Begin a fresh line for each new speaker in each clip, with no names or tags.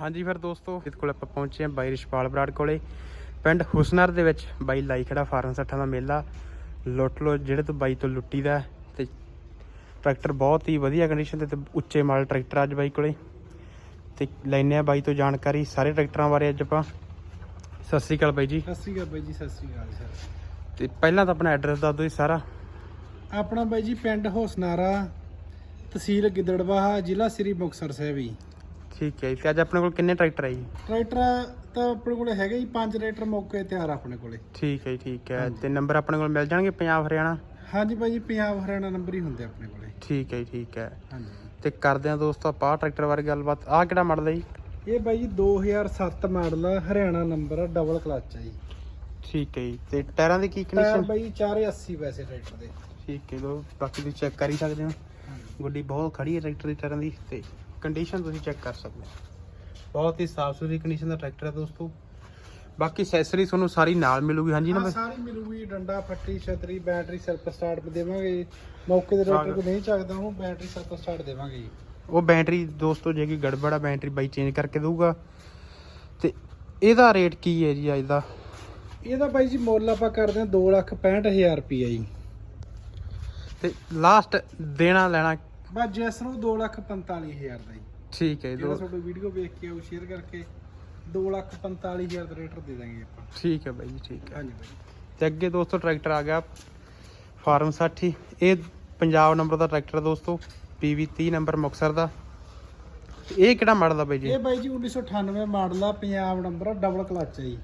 ਹਾਂਜੀ ਫਿਰ ਦੋਸਤੋ ਇਸ ਕੋਲ ਆਪਾਂ ਪਹੁੰਚੇ ਹਾਂ ਬਾਈ ਰਿਸ਼ਪਾਲ ਬਰਾੜ ਕੋਲੇ। ਪਿੰਡ ਹੁਸਨਰ ਦੇ ਵਿੱਚ ਬਾਈ ਲਾਈ ਖੜਾ ਫਾਰਮ ਸੱਠਾਂ ਦਾ ਮੇਲਾ। ਲੁੱਟ ਲੋ ਜਿਹੜੇ ਤੋਂ ਬਾਈ ਤੋਂ ਲੁੱਟੀ ਦਾ ਤੇ ਟਰੈਕਟਰ ਬਹੁਤ ਹੀ ਵਧੀਆ ਕੰਡੀਸ਼ਨ ਤੇ ਤੇ ਉੱਚੇ ਮਾਲ ਟਰੈਕਟਰ ਅੱਜ ਬਾਈ ਕੋਲੇ। ਤੇ ਲੈਨੇ ਆ ਬਾਈ ਤੋਂ ਜਾਣਕਾਰੀ ਸਾਰੇ ਟਰੈਕਟਰਾਂ ਬਾਰੇ ਅੱਜ ਆਪਾਂ। ਸਤਿ ਸ੍ਰੀ ਅਕਾਲ ਬਾਈ ਜੀ।
ਸਤਿ ਸ਼੍ਰੀ ਅਕਾਲ ਬਾਈ ਜੀ ਸਤਿ ਸ਼੍ਰੀ ਅਕਾਲ ਸਰ।
ਤੇ ਪਹਿਲਾਂ ਤਾਂ ਆਪਣਾ ਐਡਰੈਸ ਦੱਸ ਦਿਓ ਜੀ ਸਾਰਾ।
ਆਪਣਾ ਬਾਈ ਜੀ ਪਿੰਡ ਹੋਸਨਾਰਾ ਤਹਿਸੀਲ ਗਿੱਦੜਵਾਹਾ ਜ਼ਿਲ੍ਹਾ ਸ੍ਰੀ ਮੁਕਤਸਰ ਸਾਹਿਬ ਜੀ।
ਠੀਕ ਹੈ ਜੀ ਤੇ ਅੱਜ ਆਪਣੇ ਕੋਲ ਕਿੰਨੇ ਟਰੈਕਟਰ ਹੈ ਜੀ?
ਟਰੈਕਟਰ ਤਾਂ ਆਪਣੇ ਕੋਲੇ ਹੈਗੇ ਜੀ ਪੰਜ ਟਰੈਕਟਰ ਮੌਕੇ ਤਿਆਰ ਆ ਆਪਣੇ ਕੋਲੇ।
ਠੀਕ ਹੈ ਜੀ ਠੀਕ ਹੈ। ਤੇ ਨੰਬਰ ਆਪਣੇ ਕੋਲ ਮਿਲ ਜਾਣਗੇ ਪੰਜਾਬ ਹਰਿਆਣਾ?
ਹਾਂਜੀ ਬਾਈ ਜੀ ਪੰਜਾਬ ਹਰਿਆਣਾ ਨੰਬਰ ਹੀ ਹੁੰਦੇ ਆਪਣੇ ਕੋਲੇ।
ਠੀਕ ਹੈ ਜੀ ਠੀਕ ਹੈ।
ਹਾਂਜੀ।
ਤੇ ਕਰਦੇ ਆ ਦੋਸਤੋ ਆਪਾਂ ਟਰੈਕਟਰ ਬਾਰੇ ਗੱਲਬਾਤ। ਆਹ ਕਿਹੜਾ ਮਾਡਲ ਹੈ ਜੀ?
ਇਹ ਬਾਈ ਜੀ 2007 ਮਾਡਲ ਆ ਹਰਿਆਣਾ ਨੰਬਰ ਆ ਡਬਲ ਕਲਚ ਆ ਜੀ।
ਠੀਕ ਹੈ ਜੀ ਤੇ ਟਾਇਰਾਂ ਦੀ ਕੀ
ਟਾਇਰ
ਕੰਡੀਸ਼ਨ
ਬਾਈ 480 ਪੈਸੇ ਟਰੈਕਟਰ ਦੇ।
ਠੀਕ ਹੈ ਲੋ ਬਾਕੀ ਤੁਸੀਂ ਚੈੱਕ ਕਰ ਹੀ ਸਕਦੇ ਹੋ। ਗੱਡੀ ਬਹੁਤ ਖੜੀ ਹੈ ਟਰੈਕਟਰ ਦੀ ਟਾਇਰਾਂ ਦੀ ਤੇ ਕੰਡੀਸ਼ਨ ਤੁਸੀਂ ਚੈੱਕ ਕਰ ਸਕਦੇ ਹੋ। ਬਹੁਤ ਹੀ ਸਾਫ਼ ਸੁਥਰੀ ਕੰਡੀਸ਼ਨ ਦਾ ਟਰੈਕਟਰ ਹੈ ਦੋਸਤੋ। ਬਾਕੀ ਐਕਸੈਸਰੀ ਤੁਹਾਨੂੰ ਸਾਰੀ ਨਾਲ ਮਿਲੂਗੀ ਹਾਂਜੀ ਨਾ
ਹਾਂ
ਬਾਈ?
ਸਾਰੀ ਮਿਲੂਗੀ ਡੰਡਾ ਫੱਟੀ ਛਤਰੀ ਬੈਟਰੀ ਸੈਲਫ ਸਟਾਰਟ ਦੇਵਾਂਗੇ। ਮੌਕੇ ਦੇ ਟਰੈਕਟਰ ਕੋ ਨਹੀਂ ਚੱਕਦਾ ਉਹ ਬੈਟਰੀ ਸੈਲਫ ਸਟਾਰਟ ਦੇਵਾਂਗੇ ਜੀ।
ਉਹ ਬੈਟਰੀ ਦੋਸਤੋ ਜੇ ਕੋਈ ਗੜਬੜ ਬੈਟਰੀ ਬਾਈ ਚੇਂਜ ਕਰਕੇ ਦਊਗਾ। ਤੇ ਇਹਦਾ ਰੇਟ ਕੀ ਹੈ ਜੀ ਅੱਜ ਦਾ?
ਇਹਦਾ ਬਾਈ ਜੀ ਮੁੱਲ ਆਪਾਂ ਕਰਦੇ ਹਾਂ 265000 ਰੁਪਈਆ ਜੀ।
ਤੇ ਲਾਸਟ ਦੇਣਾ ਲੈਣਾ
ਬਸ ਜਿਸ ਨੂੰ 245000 ਦਾ ਜੀ।
ਠੀਕ ਹੈ ਜੀ
ਜਿਹੜਾ
ਦੋ-
ਤੁਹਾਡਾ ਵੀਡੀਓ ਵੇਖ ਕੇ ਆਉ ਸ਼ੇਅਰ ਕਰਕੇ 245000 ਦਾ ਰੇਟਰ ਦੇ ਦਾਂਗੇ ਆਪਾਂ।
ਠੀਕ ਹੈ ਬਾਈ ਜੀ ਠੀਕ ਹੈ।
ਹਾਂਜੀ ਬਾਈ।
ਤੇ ਅੱਗੇ ਦੋਸਤੋ ਟਰੈਕਟਰ ਆ ਗਿਆ ਫਾਰਮ 60 ਇਹ ਪੰਜਾਬ ਨੰਬਰ ਦਾ ਟਰੈਕਟਰ ਦੋਸਤੋ PV 30 ਨੰਬਰ ਮੁਕਸਰ ਦਾ। ਤੇ ਇਹ ਕਿਹੜਾ ਮਾਡਲ ਦਾ ਬਾਈ ਜੀ?
ਇਹ ਬਾਈ ਜੀ 1998 ਮਾਡਲ ਆ ਪੰਜਾਬ ਨੰਬਰ ਡਬਲ ਕਲਚ ਆ ਜੀ।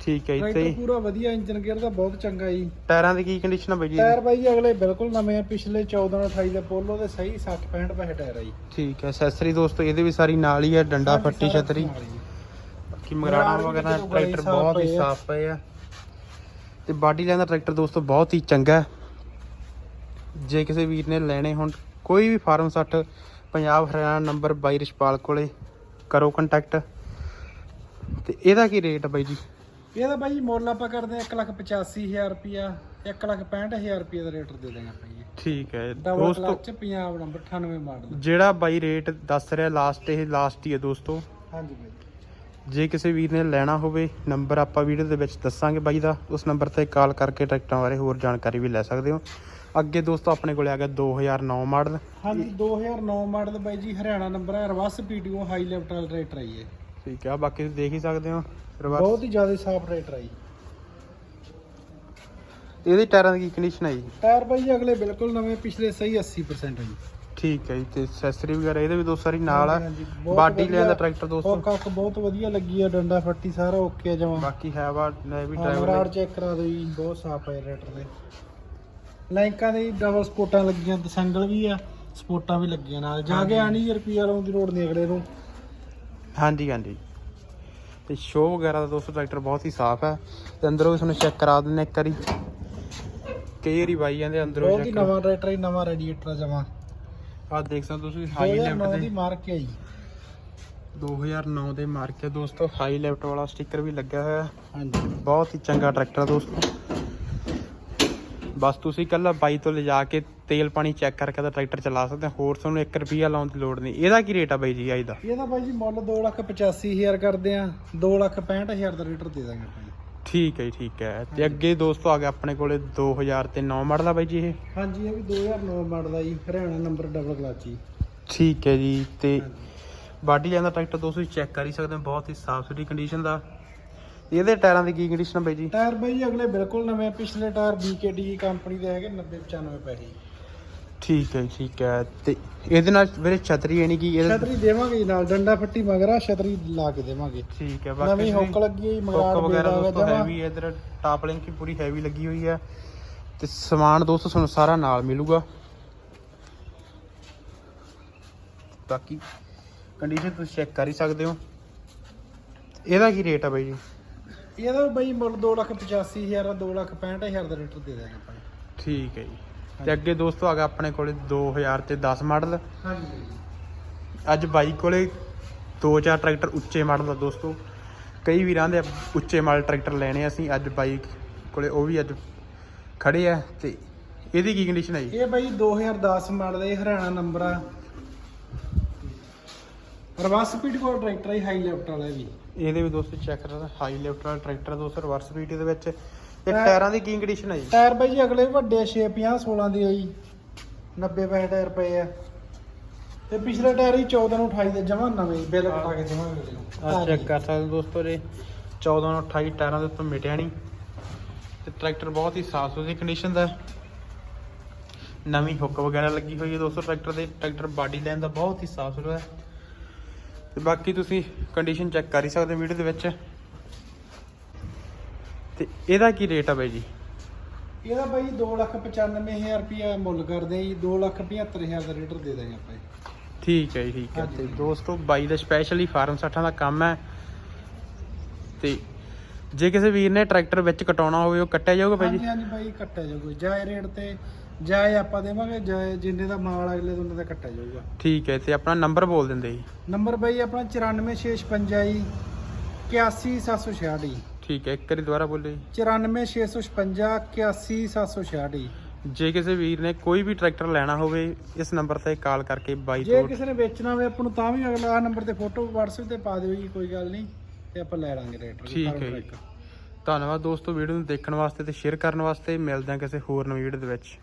ਠੀਕ ਹੈ ਜੀ
ਟਰੈਕਟਰ
ਤੇ
ਪੂਰਾ ਵਧੀਆ ਇੰਜਨ ਗੇਅਰ ਦਾ ਬਹੁਤ ਚੰਗਾ ਜੀ।
ਟਾਇਰਾਂ ਦੀ ਕੀ ਕੰਡੀਸ਼ਨ ਆ ਬਾਈ ਜੀ?
ਟਾਇਰ ਬਾਈ ਜੀ ਅਗਲੇ ਬਿਲਕੁਲ ਨਵੇਂ ਆ ਪਿਛਲੇ 14 28 ਦੇ ਪੋਲੋ ਦੇ ਸਹੀ 60 65 ਪੈਸੇ ਟਾਇਰ ਆ ਜੀ।
ਠੀਕ ਹੈ ਐਕਸੈਸਰੀ ਦੋਸਤੋ ਇਹਦੇ ਵੀ ਸਾਰੀ ਨਾਲ ਹੀ ਹੈ ਡੰਡਾ ਫੱਟੀ ਛਤਰੀ। ਬਾਕੀ ਮਗਰਾਣਾ
ਮਗਰਾੜ ਵੀ
ਵਗੈਰਾ ਟਰੈਕਟਰ
ਸਾਫ਼
ਬਹੁਤ ਹੀ
ਪਏ ਆ।
ਸਾਫ਼ ਪਏ ਆ। ਤੇ ਬਾਡੀ ਲਾਈਨ ਦਾ ਟਰੈਕਟਰ ਦੋਸਤੋ ਬਹੁਤ ਹੀ ਚੰਗਾ ਹੈ। ਜੇ ਕਿਸੇ ਵੀਰ ਨੇ ਲੈਣੇ ਹੋਣ ਕੋਈ ਵੀ ਫਾਰਮ 60 ਪੰਜਾਬ ਹਰਿਆਣਾ ਨੰਬਰ 22 ਰਿਸ਼ਪਾਲ ਕੋਲੇ ਕਰੋ ਕੰਟੈਕਟ ਤੇ ਇਹਦਾ ਕੀ ਰੇਟ ਬਾਈ ਜੀ?
ਇਹਦਾ ਬਾਈ ਮੁੱਲ ਆਪਾਂ ਕਰਦੇ ਆ 185000 ਰੁਪਿਆ 165000 ਰੁਪਿਆ ਦਾ ਰੇਟਰ ਦੇ ਆਪਾਂ ਜੀ
ਠੀਕ ਹੈ ਦੋਸਤੋ
ਕਲਚ ਪੰਜਾਬ ਨੰਬਰ 98 ਮਾਡਲ
ਜਿਹੜਾ ਬਾਈ ਰੇਟ ਦੱਸ ਰਿਹਾ ਲਾਸਟ ਇਹ ਲਾਸਟ ਹੀ ਹੈ ਦੋਸਤੋ।
ਹਾਂਜੀ ਬਾਈ।
ਜੇ ਕਿਸੇ ਵੀਰ ਨੇ ਲੈਣਾ ਹੋਵੇ ਨੰਬਰ ਆਪਾਂ ਵੀਡੀਓ ਦੇ ਵਿੱਚ ਦੱਸਾਂਗੇ ਬਾਈ ਦਾ ਉਸ ਨੰਬਰ ਤੇ ਕਾਲ ਕਰਕੇ ਟਰੈਕਟਰਾਂ ਬਾਰੇ ਹੋਰ ਜਾਣਕਾਰੀ ਵੀ ਲੈ ਸਕਦੇ ਹੋ। ਅੱਗੇ ਦੋਸਤੋ ਆਪਣੇ ਕੋਲੇ ਆ ਗਿਆ 2009 ਮਾਡਲ
ਹਾਂਜੀ 2009 ਮਾਡਲ ਬਾਈ ਜੀ ਹਰਿਆਣਾ ਨੰਬਰ ਹੈ ਰਵਸ ਪੀਟੀਓ ਹਾਈ ਲੈਵਲ ਆਈ ਹੈ
ਠੀਕ ਆ ਬਾਕੀ ਤੁਸੀਂ ਦੇਖ ਹੀ ਸਕਦੇ ਹੋ
ਬਹੁਤ ਹੀ ਜ਼ਿਆਦਾ ਸਾਫ਼ ਰੇਟਰ ਆਈ
ਇਹਦੀ ਟਾਇਰਾਂ ਦੀ ਕੀ ਕੰਡੀਸ਼ਨ ਹੈ ਜੀ?
ਟਾਇਰ ਬਾਈ ਜੀ ਅਗਲੇ ਬਿਲਕੁਲ ਨਵੇਂ ਪਿਛਲੇ ਸਹੀ 80% ਹੈ ਜੀ।
ਠੀਕ ਹੈ ਜੀ ਤੇ ਐਕਸੈਸਰੀ ਵਗੈਰਾ ਇਹਦੇ ਵੀ ਦੋ ਸਾਰੀ ਨਾਲ ਆ।
ਹਾਂਜੀ, ਹਾਂਜੀ, ਬਹੁਤ
ਬਾਡੀ
ਵਧੀਆ।
ਲੈਣ ਦਾ ਟਰੈਕਟਰ ਦੋਸਤੋ।
ਹੱਕ ਬਹੁਤ ਵਧੀਆ ਲੱਗੀ ਆ ਡੰਡਾ ਫੱਟੀ ਸਾਰਾ ਓਕੇ ਜਮਾ।
ਬਾਕੀ ਹੈ ਵਾ ਨੈਵੀ
ਮਰਾੜ
ਡਰਾਈਵਰ
ਚੈੱਕ ਕਰਾ ਦਿਓ ਜੀ ਬਹੁਤ ਸਾਫ਼ ਹੈ ਰੇਟਰ ਦੇ। ਲਾਈਕਾਂ ਦੇ ਡਬਲ ਸਪੋਰਟਾਂ ਲੱਗੀਆਂ ਦਸੰਗਲ ਵੀ ਆ ਸਪੋਰਟਾਂ ਵੀ ਲੱਗੀਆਂ ਨਾਲ। ਜਾ ਕੇ ਆਣੀ ਰੁਪਈਆ ਲਾਉਣ ਦੀ ਲੋੜ ਨਹੀਂ ਅਗਲੇ ਨੂੰ।
ਹਾਂਜੀ ਹਾਂਜੀ। ਤੇ ਸ਼ੋ ਵਗੈਰਾ ਦਾ ਦੋਸਤੋ ਟਰੈਕਟਰ ਬਹੁਤ ਹੀ ਸਾਫ਼ ਹੈ। ਤੇ ਅੰਦਰੋਂ ਵੀ ਤੁਹਾਨੂੰ ਚੈੱਕ ਕਰਾ ਦਿੰਦੇ ਇੱਕ ਵਾਰੀ। ਕਈ ਵਾਰੀ ਬਾਈ ਜਾਂਦੇ ਅੰਦਰੋਂ
ਬਹੁਤ ਹੀ
ਚੈੱਕ
ਨਵਾਂ ਰੇਟਰ ਹੀ ਨਵਾਂ ਰੈਡੀਏਟਰ ਜਮਾ।
ਆ ਦੇਖ ਸਕਦੇ ਹੋ ਤੁਸੀਂ ਹਾਈ
2009
ਲੈਫਟ
ਦੀ।
ਦੇ
ਮਾਰਕ ਹੈ ਜੀ।
2009 ਦੇ ਮਾਰਕੇ ਦੋਸਤੋ ਹਾਈ ਲੈਫਟ ਵਾਲਾ ਸਟicker ਵੀ ਲੱਗਿਆ ਹੋਇਆ ਹੈ।
ਹਾਂਜੀ।
ਬਹੁਤ ਹੀ ਚੰਗਾ ਟਰੈਕਟਰ ਦੋਸਤੋ। ਬਸ ਤੁਸੀਂ ਕੱਲਾ ਬਾਈ ਤੋਂ ਲਿਜਾ ਕੇ ਤੇਲ ਪਾਣੀ ਚੈੱਕ ਕਰਕੇ ਤਾਂ ਟਰੈਕਟਰ ਚਲਾ ਸਕਦੇ ਹੋ। ਹੋਰ ਤੁਹਾਨੂੰ 1 ਰੁਪਿਆ ਲਾਉਣ ਦੀ ਲੋੜ ਨਹੀਂ। ਇਹਦਾ ਕੀ ਰੇਟ ਆ ਬਾਈ ਜੀ ਅੱਜ ਦਾ?
ਇਹਦਾ ਬਾਈ ਜੀ ਮੁੱਲ 285000 ਕਰਦੇ ਆ। 265000 ਦਾ ਰੇਟਰ ਦੇ ਦਾਂਗੇ ਆਪਾਂ ਜੀ।
ਠੀਕ ਹੈ ਠੀਕ ਹੈ। ਤੇ ਅੱਗੇ ਦੋਸਤੋ ਆ ਗਿਆ ਆਪਣੇ ਕੋਲੇ 2009 ਮਾਡਲ ਆ ਬਾਈ ਜੀ ਇਹ।
ਹਾਂਜੀ ਇਹ ਵੀ 2009 ਮਾਡਲ ਆ ਜੀ। ਹਰਿਆਣਾ ਨੰਬਰ ਡਬਲ ਕਲਚ ਜੀ।
ਠੀਕ ਹੈ ਜੀ ਤੇ ਬਾਡੀ ਲੈਣ ਦਾ ਟਰੈਕਟਰ ਦੋਸਤੋ ਚੈੱਕ ਕਰ ਹੀ ਸਕਦੇ ਹੋ। ਬਹੁਤ ਹੀ ਸਾਫ਼ ਸੁਥਰੀ ਕੰਡੀਸ਼ਨ ਦਾ। ਇਹਦੇ ਟਾਇਰਾਂ ਦੀ ਕੀ ਕੰਡੀਸ਼ਨ ਆ ਬਾਈ ਜੀ?
ਟਾਇਰ ਬਾਈ ਜੀ ਅਗਲੇ ਬਿਲਕੁਲ ਨਵੇਂ ਪਿਛਲੇ ਟਾਇਰ BKD ਕੰਪਨੀ ਦੇ ਹੈਗੇ 90 95 ਪੈਸੇ।
ਠੀਕ ਹੈ ਠੀਕ ਹੈ। ਤੇ ਇਹਦੇ ਨਾਲ ਵੀਰੇ ਛਤਰੀ ਯਾਨੀ ਕਿ ਇਹਦੇ
ਛਤਰੀ ਦੇਵਾਂਗੇ ਜੀ ਨਾਲ ਡੰਡਾ ਫੱਟੀ ਮਗਰਾ ਛਤਰੀ ਲਾ ਕੇ ਦੇਵਾਂਗੇ।
ਠੀਕ ਹੈ
ਨਵੀਂ ਹੁੱਕ ਲੱਗੀ ਹੈ ਜੀ ਮਗਰਾੜ
ਹੁੱਕ ਵਗੈਰਾ ਦੋਸਤੋ। ਹੈਵੀ ਹੈ ਇਧਰ ਟਾਪ ਲਿੰਕ ਹੀ ਪੂਰੀ ਹੈਵੀ ਲੱਗੀ ਹੋਈ ਹੈ। ਤੇ ਸਮਾਨ ਦੋਸਤੋ ਤੁਹਾਨੂੰ ਸਾਰਾ ਨਾਲ ਮਿਲੂਗਾ। ਬਾਕੀ ਕੰਡੀਸ਼ਨ ਤੁਸੀਂ ਚੈੱਕ ਕਰ ਹੀ ਸਕਦੇ ਹੋ। ਇਹਦਾ ਕੀ ਰੇਟ ਆ ਬਾਈ ਜੀ?
ਇਹਦਾ ਬਾਈ ਮੁੱਲ 285000 ਦਾ 265000 ਦਾ ਰੇਟਰ ਦੇ ਦਾਂਗੇ ਆਪਾਂ।
ਠੀਕ ਹੈ ਜੀ। ਤੇ ਅੱਗੇ ਦੋਸਤੋ ਆ ਗਿਆ ਆਪਣੇ ਕੋਲੇ 2000 ਤੇ 10 ਮਾਡਲ।
ਹਾਂਜੀ
ਅੱਜ ਬਾਈ ਕੋਲੇ ਦੋ ਚਾਰ ਟਰੈਕਟਰ ਉੱਚੇ ਮਾਡਲ ਦਾ ਦੋਸਤੋ। ਕਈ ਵੀਰਾਂ ਦੇ ਉੱਚੇ ਮਾਡਲ ਟਰੈਕਟਰ ਲੈਣੇ ਅਸੀਂ ਅੱਜ ਬਾਈ ਕੋਲੇ ਉਹ ਵੀ ਅੱਜ ਖੜੇ ਆ ਤੇ ਇਹਦੀ ਕੀ ਕੰਡੀਸ਼ਨ ਹੈ ਜੀ?
ਇਹ ਬਾਈ 2010 ਮਾਡਲ ਦਾ ਹਰਿਆਣਾ ਨੰਬਰ ਆ। ਰਿਵਰਸ ਸਪੀਡ ਕੋਲ ਟਰੈਕਟਰ ਹੈ ਹਾਈ ਲੈਫਟ ਵਾਲਾ ਵੀ।
ਇਹਦੇ ਵੀ ਦੋਸਤੋ ਚੈੱਕ ਕਰੋ ਹਾਈ ਲੈਫਟ ਵਾਲਾ ਟਰੈਕਟਰ ਦੋਸਤੋ ਰਿਵਰਸ ਸਪੀਡ ਦੇ ਵਿੱਚ। ਇਹ
ਟਾਇਰ-
ਟਾਇਰਾਂ ਦੀ ਕੀ ਕੰਡੀਸ਼ਨ ਹੈ ਜੀ?
ਟਾਇਰ ਬਾਈ ਜੀ ਅਗਲੇ ਵੱਡੇ 6 50 16 ਦੇ ਆ ਜੀ। 90 ਪੈਸੇ ਟਾਇਰ ਪਏ ਆ। ਤੇ ਪਿਛਲੇ ਟਾਇਰ ਹੀ 14 ਨੂੰ 28 ਦੇ ਜਮਾ ਨਵੇਂ ਬਿੱਲ ਕਟਾ ਕੇ। ਦੇਵਾਂਗੇ
ਆ ਚੈੱਕ ਕਰ ਸਕਦੇ ਹੋ ਦੋਸਤੋ ਜੀ। 14 ਨੂੰ 28 ਟਾਇਰਾਂ ਦੇ ਉੱਤੇ ਮਿਟਿਆ ਨਹੀਂ। ਤੇ ਟਰੈਕਟਰ ਬਹੁਤ ਹੀ ਸਾਫ਼ ਸੁਥਰੀ ਕੰਡੀਸ਼ਨ ਦਾ। ਹੈ। ਨਵੀਂ ਹੁੱਕ ਵਗੈਰਾ ਲੱਗੀ ਹੋਈ ਹੈ ਦੋਸਤੋ ਟਰੈਕਟਰ ਦੇ। ਟਰੈਕਟਰ ਬਾਡੀ ਲਾਈਨ ਦਾ ਬਹੁਤ ਹੀ ਸਾਫ਼ ਸੁਥਰਾ ਹੈ। ਤੇ ਬਾਕੀ ਤੁਸੀਂ ਕੰਡੀਸ਼ਨ ਚੈੱਕ ਕਰ ਹੀ ਸਕਦੇ ਵੀਡੀਓ ਦੇ ਵਿੱਚ। ਤੇ ਇਹਦਾ ਕੀ ਰੇਟ ਆ ਬਾਈ ਜੀ?
ਇਹਦਾ ਬਾਈ 295000 ਰੁਪਇਆ ਮੁੱਲ ਕਰਦੇ ਆ ਜੀ 275000 ਦਾ ਰੇਟਰ ਦੇ ਦਾਂਗੇ ਆਪਾਂ।
ਠੀਕ ਹੈ ਜੀ ਠੀਕ ਹੈ।
ਹਾਂਜੀ,
ਤੇ
ਹਾਂਜੀ।
ਦੋਸਤੋ ਬਾਈ ਦਾ ਸਪੈਸ਼ਲੀ ਫਾਰਮ 60 ਦਾ ਕੰਮ ਹੈ। ਤੇ ਜੇ ਕਿਸੇ ਵੀਰ ਨੇ ਟਰੈਕਟਰ ਵਿੱਚ ਕਟਾਉਣਾ ਹੋਵੇ ਉਹ ਕੱਟਿਆ ਜਾਊਗਾ ਬਾਈ
ਹਾਂਜੀ
ਜੀ?
ਹਾਂਜੀ ਬਾਈ ਕੱਟਿਆ ਜਾਊਗਾ ਜਾਏ ਰੇਟ ਤੇ ਜਾਏ ਆਪਾਂ ਦੇਵਾਂਗੇ ਜਾਏ ਜਿੰਨੇ ਦਾ ਮਾਲ ਅਗਲੇ ਤੋਂ ਉਹਨਾਂ ਦਾ ਕੱਟਿਆ ਜਾਊਗਾ।
ਠੀਕ ਹੈ ਤੇ ਆਪਣਾ ਨੰਬਰ ਬੋਲ ਦਿੰਦੇ ਜੀ।
ਨੰਬਰ ਬਾਈ ਆਪਣਾ 94656 ਜੀ 81766 ਜੀ।
ਠੀਕ ਹੈ ਇੱਕ ਵਾਰੀ ਦੁਬਾਰਾ ਬੋਲੋ ਜੀ।
94656 81766 ਜੀ।
ਕਿਸੇ ਵੀਰ ਨੇ ਕੋਈ ਵੀ ਟਰੈਕਟਰ ਲੈਣਾ ਹੋਵੇ ਇਸ ਨੰਬਰ ਤੇ ਕਾਲ ਕਰਕੇ ਬਾਈ
ਜੇ
ਤੋਂ
ਕਿਸੇ ਨੇ ਵੇਚਣਾ ਹੋਵੇ ਆਪਾਂ ਨੂੰ ਤਾਂ ਵੀ ਅਗਲਾ ਨੰਬਰ ਤੇ ਫੋਟੋ WhatsApp ਤੇ ਪਾ ਦਿਓ ਜੀ ਕੋਈ ਗੱਲ ਨਹੀਂ ਤੇ ਆਪਾਂ ਲੈ ਲਾਂਗੇ ਰੇਟ
ਠੀਕ ਹੈ ਜੀ। ਧੰਨਵਾਦ ਦੋਸਤੋ ਵੀਡੀਓ ਨੂੰ ਦੇਖਣ ਵਾਸਤੇ ਤੇ ਸ਼ੇਅਰ ਕਰਨ ਵਾਸਤੇ ਮਿਲਦੇ ਹਾਂ ਕਿਸੇ ਹੋਰ ਨਵੀਂ ਵੀਡੀਓ ਦੇ ਵਿੱਚ।